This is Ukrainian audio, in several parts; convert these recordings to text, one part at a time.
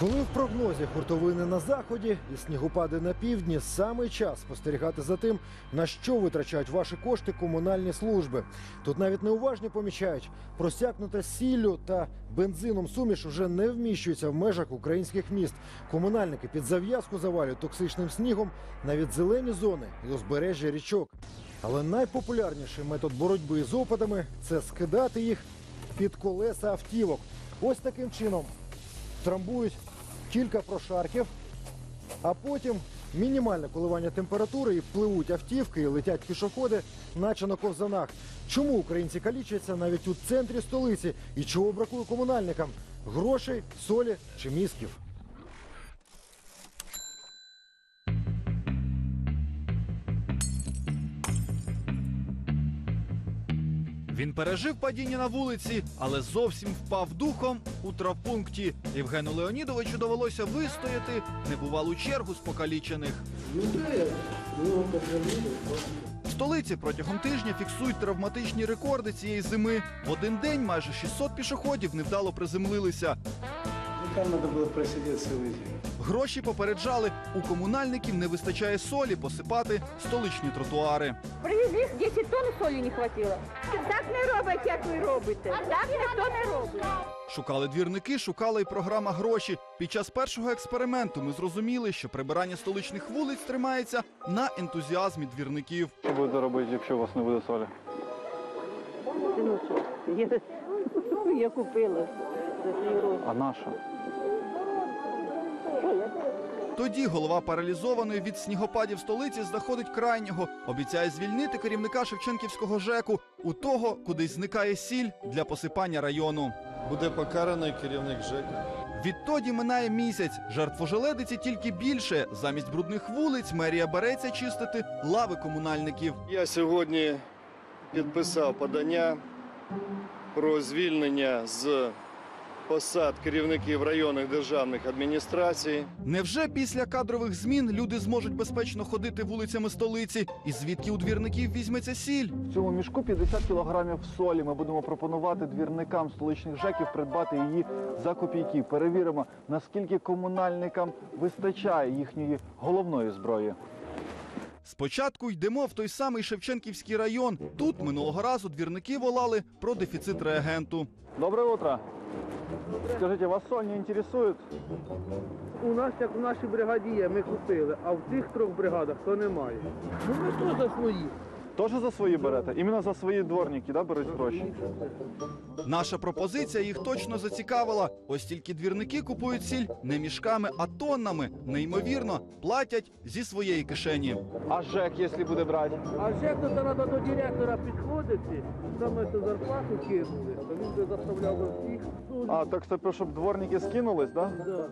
Коли в прогнозі хуртовини на заході і снігопади на півдні, саме час спостерігати за тим, на що витрачають ваші кошти комунальні служби. Тут навіть неуважні помічають, просякнута сіллю та бензином суміш вже не вміщується в межах українських міст. Комунальники під зав'язку завалюють токсичним снігом навіть зелені зони і узбережжя річок. Але найпопулярніший метод боротьби з опадами це скидати їх під колеса автівок. Ось таким чином трамбують кілька прошарків, а потім мінімальне коливання температури і пливуть автівки, і летять пішоходи, наче на ковзанах. Чому українці калічаться навіть у центрі столиці і чого бракує комунальникам? Грошей, солі чи мізків? Він пережив падіння на вулиці, але зовсім впав духом у травпункті. Євгену Леонідовичу довелося вистояти небувалу чергу з покалічених. В столиці протягом тижня фіксують травматичні рекорди цієї зими. В один день майже 600 пішоходів невдало приземлилися. Ну, Там надо было просидеть целый день. Гроші попереджали, у комунальників не вистачає солі посипати столичні тротуари. Привезли 10 тонн солі не хватило. Так не робить, як ви робите. Так ніхто не робить. Шукали двірники, шукала й програма гроші. Під час першого експерименту ми зрозуміли, що прибирання столичних вулиць тримається на ентузіазмі двірників. Що будете робити, якщо у вас не буде солі? Я, я купила. А наша? Тоді голова паралізованої від снігопадів столиці знаходить крайнього. Обіцяє звільнити керівника Шевченківського ЖЕКу у того, кудись зникає сіль для посипання району. Буде покараний керівник ЖЕКа. Відтоді минає місяць. Жертвожеледиці тільки більше. Замість брудних вулиць мерія береться чистити лави комунальників. Я сьогодні підписав подання про звільнення з посад керівників районних державних адміністрацій. Невже після кадрових змін люди зможуть безпечно ходити вулицями столиці? І звідки у двірників візьметься сіль? В цьому мішку 50 кілограмів солі. Ми будемо пропонувати двірникам столичних жеків придбати її за копійки. Перевіримо, наскільки комунальникам вистачає їхньої головної зброї. Спочатку йдемо в той самий Шевченківський район. Тут минулого разу двірники волали про дефіцит реагенту. Доброе утро. Скажите, вас соль не интересует? У нас, як в нашій бригаді є, ми купили, а в тих трьох бригадах то немає. Ну ми за свої? Тоже за свої берете? Іменно за свої дворники, да, беруть гроші? Наша пропозиція їх точно зацікавила. Ось тільки двірники купують сіль не мішками, а тоннами. Неймовірно, платять зі своєї кишені. А ЖЕК, якщо буде брати? А ще то треба до директора підходити, саме цю зарплату кинули, то він би заставляв всіх. Ну, А, так це щоб дворники скинулись, да? да.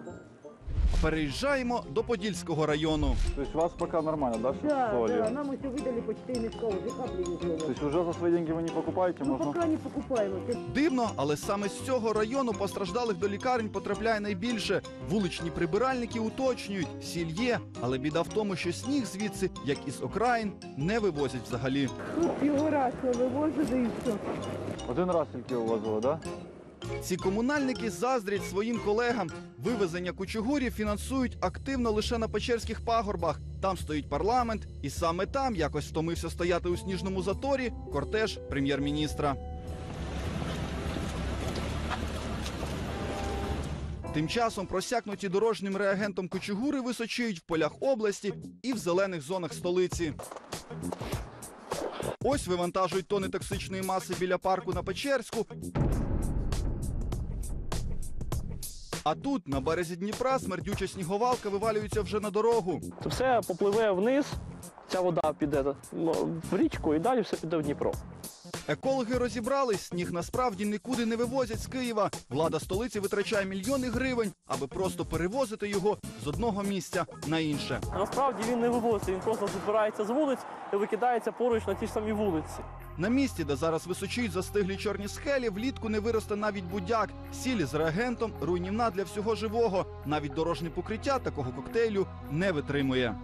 Переїжджаємо до Подільського району. Тобто у вас поки нормально, да, Да, солью? да, нам еще выдали по 4 мешка, уже капли не сделали. Тобто вже за свої деньги ви не покупаєте, Ну, можна? пока не покупаем. Это Дивно, але саме з цього району постраждалих до лікарень потрапляє найбільше. Вуличні прибиральники уточнюють, сіль є, але біда в тому, що сніг звідси, як із окраїн, не вивозять взагалі. тут його раз вивозили і все. Один раз тільки увозили, да? Ці комунальники заздрять своїм колегам. Вивезення кучугурів фінансують активно лише на Печерських пагорбах. Там стоїть парламент, і саме там якось втомився стояти у сніжному заторі кортеж прем'єр-міністра. Тим часом просякнуті дорожнім реагентом кучугури височують в полях області і в зелених зонах столиці. Ось вивантажують тони токсичної маси біля парку на Печерську. А тут, на березі Дніпра, смердюча сніговалка вивалюється вже на дорогу. Все попливе вниз, ця вода піде в річку і далі все піде в Дніпро. Екологи розібрались, сніг насправді нікуди не вивозять з Києва. Влада столиці витрачає мільйони гривень, аби просто перевозити його з одного місця на інше. Насправді він не вивозиться, він просто збирається з вулиць і викидається поруч на ті ж самі вулиці. На місці, де зараз височують застиглі чорні скелі, влітку не виросте навіть будяк. Сілі з реагентом руйнівна для всього живого. Навіть дорожнє покриття такого коктейлю не витримує.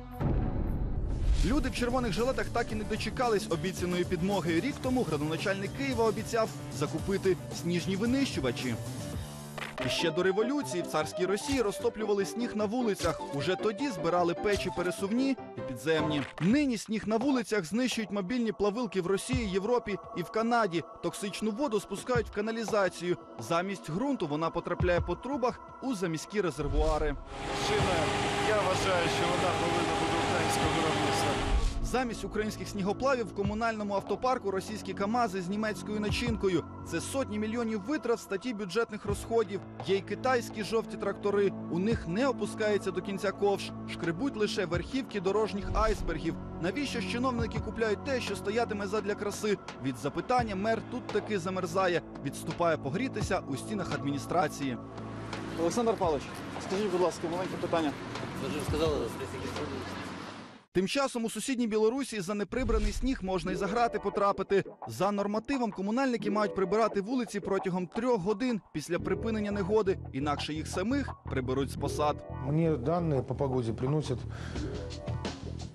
Люди в червоних жилетах так і не дочекались обіцяної підмоги. Рік тому градоначальник Києва обіцяв закупити сніжні винищувачі. І ще до революції в царській Росії розтоплювали сніг на вулицях. Уже тоді збирали печі пересувні і підземні. Нині сніг на вулицях знищують мобільні плавилки в Росії, Європі і в Канаді. Токсичну воду спускають в каналізацію. Замість ґрунту вона потрапляє по трубах у заміські резервуари. Шина, я вважаю, що вона повинна бути українського виробництва. Замість українських снігоплавів в комунальному автопарку російські КАМАЗи з німецькою начинкою. Це сотні мільйонів витрат в статті бюджетних розходів. Є й китайські жовті трактори. У них не опускається до кінця ковш. Шкребуть лише верхівки дорожніх айсбергів. Навіщо ж чиновники купляють те, що стоятиме задля краси? Від запитання мер тут таки замерзає. Відступає погрітися у стінах адміністрації. Олександр Павлович, скажіть, будь ласка, маленьке питання. Тим часом у сусідній Білорусі за неприбраний сніг можна й за грати потрапити. За нормативом комунальники мають прибирати вулиці протягом трьох годин після припинення негоди, інакше їх самих приберуть з посад. Мне данные по погоде приносят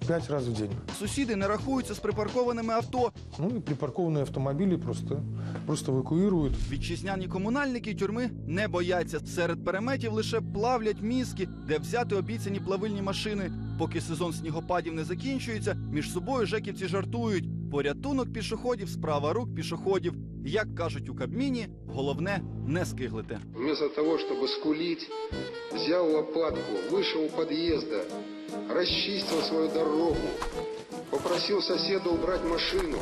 пять раз в день. Сусіди не рахуються з припаркованими авто. Ну и припаркованные автомобили просто, просто эвакуируют. Вітчизняні комунальники тюрми не бояться. Серед переметів лише плавлять мізки, де взяти обіцяні плавильні машини. Поки сезон снігопадів не закінчується, між собою жеківці жартують. Порятунок пішоходів справа рук пішоходів. Як кажуть у Кабміні, головне не скиглити. Вместо того, чтобы скулить, взял лопатку, вышел у подъезда, расчистил свою дорогу, попросил соседа убрать машину.